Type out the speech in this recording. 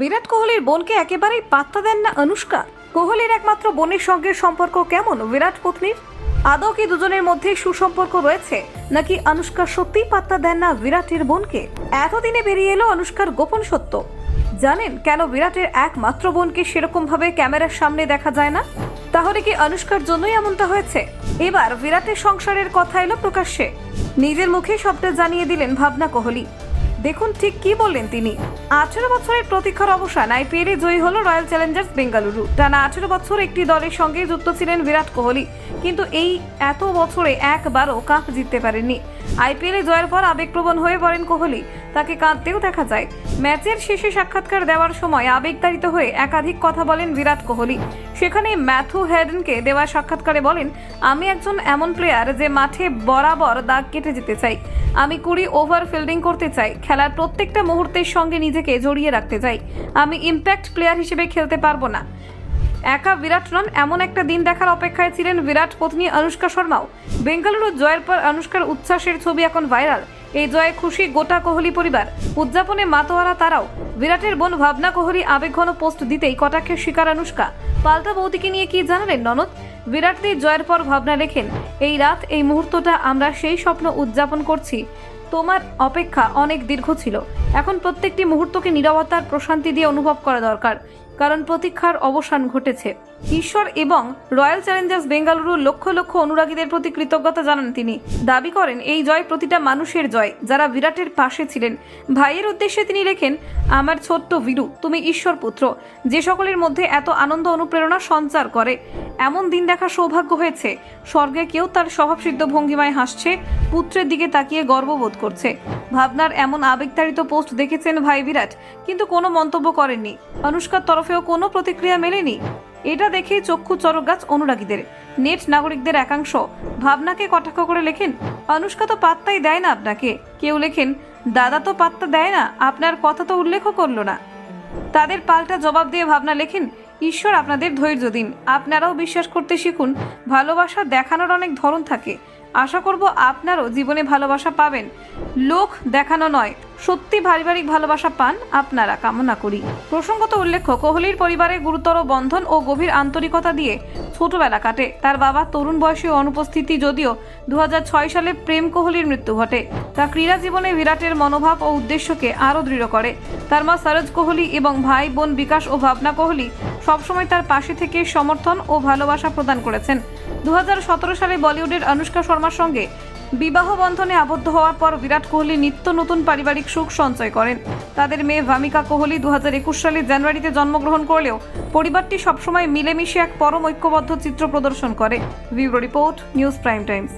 বিরাট কোহলির বোনকে একেবারেই পাত্তা দেন না অনুষ্কা। কোহলির একমাত্র বোনের সঙ্গে সম্পর্ক কেমন বিরাট পত্নীর? আদৌ কি দুজনের মধ্যে সুসম্পর্ক রয়েছে? নাকি অনুষ্কা সত্যিই পাত্তা দেন না বিরাটের বোনকে? এতদিনে বেরিয়ে এলো অনুষ্কার গোপন সত্য। জানেন কেন বিরাটের একমাত্র বোনকে সেরকম ভাবে ক্যামেরার সামনে দেখা যায় না? তাহলে কি অনুষ্কার জন্যই এমনটা হয়েছে? এবার বিরাটের সংসারের কথা এলো প্রকাশ্যে। নিজের মুখে সবটা জানিয়ে দিলেন ভাবনা কোহলি। দেখুন ঠিক কি বললেন তিনি। আঠেরো বছরের প্রতীক্ষার অবসান, আইপিএলে জয়ী হল রয়্যাল চ্যালেঞ্জার্স বেঙ্গালুরু। টানা আঠেরো বছর একটি দলের সঙ্গে যুক্ত ছিলেন বিরাট কোহলি। কিন্তু এই এত বছরে একবারও কাপ জিততে পারেননি। আইপিএলে জয়ের পর আবেগপ্রবণ হয়ে পড়েন কোহলি। তাকে কাঁদতেও দেখা যায়। ম্যাচের শেষে সাক্ষাৎকার দেওয়ার সময় আবেগতাড়িত হয়ে একাধিক কথা বলেন বিরাট কোহলি। সেখানে ম্যাথু হেডেনকে দেওয়া সাক্ষাৎকারে বলেন, আমি একজন এমন প্লেয়ার যে মাঠে বরাবর দাগ কেটে যেতে চাই। আমি কুড়ি ওভার ফিল্ডিং করতে চাই, খেলার প্রত্যেকটা মুহূর্তের সঙ্গে নিজেকে জড়িয়ে রাখতে চাই। আমি ইম্প্যাক্ট প্লেয়ার হিসেবে খেলতে পারব না। একা বিরাট নন, এমন একটা দিন দেখার অপেক্ষায় ছিলেন বিরাট পত্নী অনুষ্কা শর্মাও। বেঙ্গালুরু জয়ের পর অনুষ্কার উচ্ছ্বাসের ছবি এখন ভাইরাল এই জয়ে খুশি গোটা কোহলি পরিবার। উদযাপনে মাতোয়ারা তারাও। বিরাটের বোন ভাবনা কোহলি আবেগঘন পোস্ট দিতেই কটাক্ষের শিকার অনুষ্কা পাল্টা বৌদিকে নিয়ে কি জানালেন ননদ? বিরাটদের জয়ের পর ভাবনা রেখেন, এই রাত, এই মুহূর্তটা আমরা সেই স্বপ্ন উদযাপন করছি। তোমার অপেক্ষা অনেক দীর্ঘ ছিল। এখন প্রত্যেকটি মুহূর্তকে নিরবতার প্রশান্তি দিয়ে অনুভব করা দরকার, কারণ প্রতীক্ষার অবসান ঘটেছে। ঈশ্বর এবং রয়্যাল চ্যালেঞ্জার্স বেঙ্গালুরুর লক্ষ লক্ষ অনুরাগীদের প্রতি কৃতজ্ঞতা জানান তিনি। দাবি করেন, এই জয় প্রতিটা মানুষের জয়, যারা বিরাটের পাশে ছিলেন। ভাইয়ের উদ্দেশ্যে তিনি লেখেন, আমার ছোট্ট বীরু তুমি ঈশ্বর পুত্র যে সকলের মধ্যে এত আনন্দ অনুপ্রেরণা সঞ্চার করে। এমন দিন দেখা সৌভাগ্য হয়েছে। স্বর্গে কেউ তার স্বভাবসিদ্ধ ভঙ্গিমায় হাসছে, পুত্রের দিকে তাকিয়ে গর্ববোধ করছে। ভাবনার এমন আবেগতাড়িত পোস্ট দেখেছেন ভাই বিরাট, কিন্তু কোনো মন্তব্য করেননি। অনুষ্কার তরফেও কোনো প্রতিক্রিয়া মেলেনি। এটা দেখেই চক্ষু চরক গাছ অনুরাগীদের। নেট নাগরিকদের একাংশ, ভাবনাকে কটাক্ষ করে লেখেন, অনুষ্কা তো পাত্তাই দেয় না আপনাকে। কেউ লেখেন, দাদা তো পাত্তা দেয় না, আপনার কথা তো উল্লেখও করল না। তাদের পাল্টা জবাব দিয়ে ভাবনা লেখেন ঈশ্বর আপনাদের ধৈর্য দিন। আপনারাও বিশ্বাস করতে শিখুন ভালোবাসা দেখানোর অনেক ধরন থাকে। আশা করব আপনারও জীবনে ভালোবাসা পাবেন। লোক দেখানো নয়, সত্যি পারিবারিক ভালোবাসা পান আপনারা, কামনা করি। প্রসঙ্গত উল্লেখ্য, কোহলির পরিবারে গুরুতর বন্ধন ও গভীর আন্তরিকতা দিয়ে ছোটবেলা কাটে। তার বাবা তরুণ বয়সে অনুপস্থিতি যদিও দু হাজার ছয় সালে প্রেম কোহলির মৃত্যু ঘটে। তা ক্রীড়া জীবনে বিরাটের মনোভাব ও উদ্দেশ্যকে আরও দৃঢ় করে। তার মা সরোজ কোহলি এবং ভাই বোন বিকাশ ও ভাবনা কোহলি সবসময় তার পাশে থেকে সমর্থন ও ভালোবাসা প্রদান করেছেন। দু হাজার সতেরো সালে বলিউডের অনুষ্কা শর্মার সঙ্গে। বিবাহ বন্ধনে আবদ্ধ হওয়ার পর বিরাট কোহলি নিত্য নতুন পারিবারিক সুখ সঞ্চয় করেন। তাদের মেয়ে ভামিকা কোহলি দুহাজার একুশ সালে জানুয়ারিতে জন্মগ্রহণ করলেও পরিবারটি সবসময় মিলেমিশে এক পরম ঐক্যবদ্ধ চিত্র প্রদর্শন করে। Bureau report, news prime times.